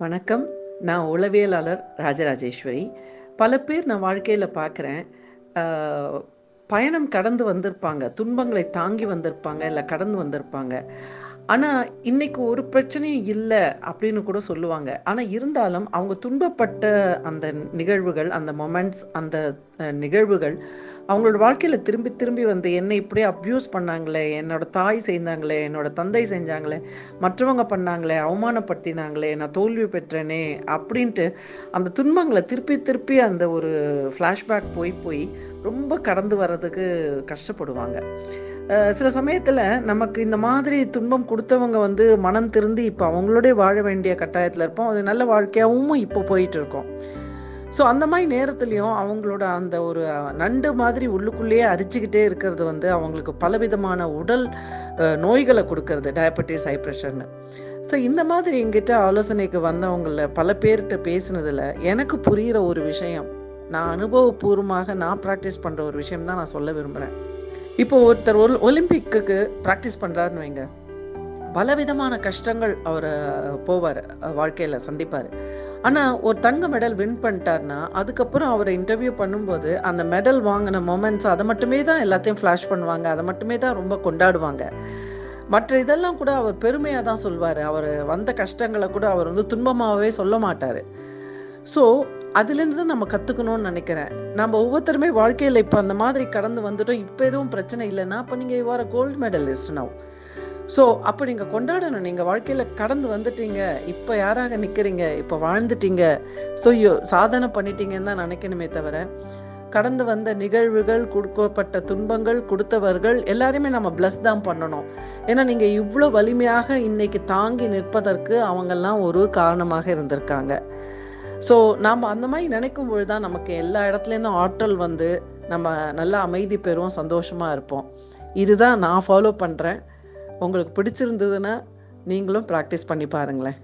வணக்கம். நான் உளவியலாளர் ராஜராஜேஸ்வரி. பல பேர் நான் வாழ்க்கையில் பார்க்குறேன் பயணம் கடந்து வந்திருப்பாங்க. துன்பங்களை தாங்கி வந்திருப்பாங்க இல்லை கடந்து வந்திருப்பாங்க. ஆனால் இன்னைக்கு ஒரு பிரச்சனையும் இல்லை அப்படின்னு கூட சொல்லுவாங்க. ஆனால் இருந்தாலும் அவங்க துன்பப்பட்ட அந்த நிகழ்வுகள் அந்த மொமெண்ட்ஸ் அந்த நிகழ்வுகள் அவங்களோட வாழ்க்கையில் திரும்பி திரும்பி வந்து என்னை இப்படியே அப்யூஸ் பண்ணாங்களே என்னோட தாய் செய்தாங்களே என்னோட தந்தை செஞ்சாங்களே மற்றவங்க பண்ணாங்களே அவமானப்படுத்தினாங்களே நான் தோல்வி பெற்றேனே அப்படின்ட்டு அந்த துன்பங்களை திருப்பி திருப்பி அந்த ஒரு ஃப்ளாஷ்பேக் போய் போய் ரொம்ப கடந்து வர்றதுக்கு கஷ்டப்படுவாங்க. சில சமயத்தில் நமக்கு இந்த மாதிரி துன்பம் கொடுத்தவங்க வந்து மனம் திருந்தி இப்போ அவங்களோடய வாழ வேண்டிய கட்டாயத்தில் இருப்போம். அது நல்ல வாழ்க்கையாகவும் இப்போ போயிட்டு இருக்கோம். ஸோ அந்த மாதிரி நேரத்துலையும் அவங்களோட அந்த ஒரு நண்டு மாதிரி உள்ளுக்குள்ளேயே அரிச்சுக்கிட்டே இருக்கிறது வந்து அவங்களுக்கு பலவிதமான உடல் நோய்களை கொடுக்கறது. டயபெட்டிஸ் ஹை ப்ரெஷர்னு ஸோ இந்த மாதிரி எங்கிட்ட ஆலோசனைக்கு வந்தவங்கள பல பேர்கிட்ட பேசினதில் எனக்கு புரிகிற ஒரு விஷயம் நான் அனுபவபூர்வமாக நான் ப்ராக்டிஸ் பண்ணுற ஒரு விஷயம் தான் நான் சொல்ல விரும்புகிறேன் இப்போ ஒருத்தர் ஒல் ஒலிம்பிக்கு ப்ராக்டிஸ் பண்ணுறாருன்னு வைங்க. பலவிதமான கஷ்டங்கள் அவர் போவார் வாழ்க்கையில் சந்திப்பார். ஆனால் ஒரு தங்க மெடல் வின் பண்ணிட்டார்னா அதுக்கப்புறம் அவரை இன்டர்வியூ பண்ணும்போது அந்த மெடல் வாங்கின மொமெண்ட்ஸ் அதை மட்டுமே தான் எல்லாத்தையும் ஃப்ளாஷ் பண்ணுவாங்க அதை மட்டுமே தான் ரொம்ப கொண்டாடுவாங்க. மற்ற இதெல்லாம் கூட அவர் பெருமையாக தான் சொல்வார். அவர் வந்த கஷ்டங்களை கூட அவர் வந்து துன்பமாகவே சொல்ல மாட்டார். ஸோ அதுலேருந்து தான் நம்ம கற்றுக்கணும்னு நினைக்கிறேன். நம்ம ஒவ்வொருத்தருமே வாழ்க்கையில் இப்போ அந்த மாதிரி கடந்து வந்துட்டோம். இப்போ எதுவும் பிரச்சனை இல்லைன்னா அப்போ நீங்கள் இவ்வாறு கோல்டு மெடலிஸ்ட் நவ் ஸோ அப்போ நீங்கள் கொண்டாடணும். நீங்கள் வாழ்க்கையில் கடந்து வந்துட்டீங்க. இப்போ யாராக நிற்கிறீங்க இப்போ வாழ்ந்துட்டீங்க. ஸோ சாதனை பண்ணிட்டீங்கன்னு தான் நினைக்கணுமே தவிர கடந்து வந்த நிகழ்வுகள் கொடுக்கப்பட்ட துன்பங்கள் கொடுத்தவர்கள் எல்லாரையுமே நம்ம பிளஸ் தான் பண்ணணும். ஏன்னா நீங்கள் இவ்வளோ வலிமையாக இன்னைக்கு தாங்கி நிற்பதற்கு அவங்கெல்லாம் ஒரு காரணமாக இருந்திருக்காங்க. ஸோ நாம் அந்த மாதிரி நினைக்கும் பொழுது தான் நமக்கு எல்லா இடத்துலேருந்தும் ஆற்றல் வந்து நம்ம நல்லா அமைதி பெறுவோம் சந்தோஷமாக இருப்போம். இதுதான் நான் ஃபாலோ பண்ணுறேன் உங்களுக்கு பிடிச்சிருந்ததுன்னா நீங்களும் ப்ராக்டிஸ் பண்ணி பாருங்களேன்.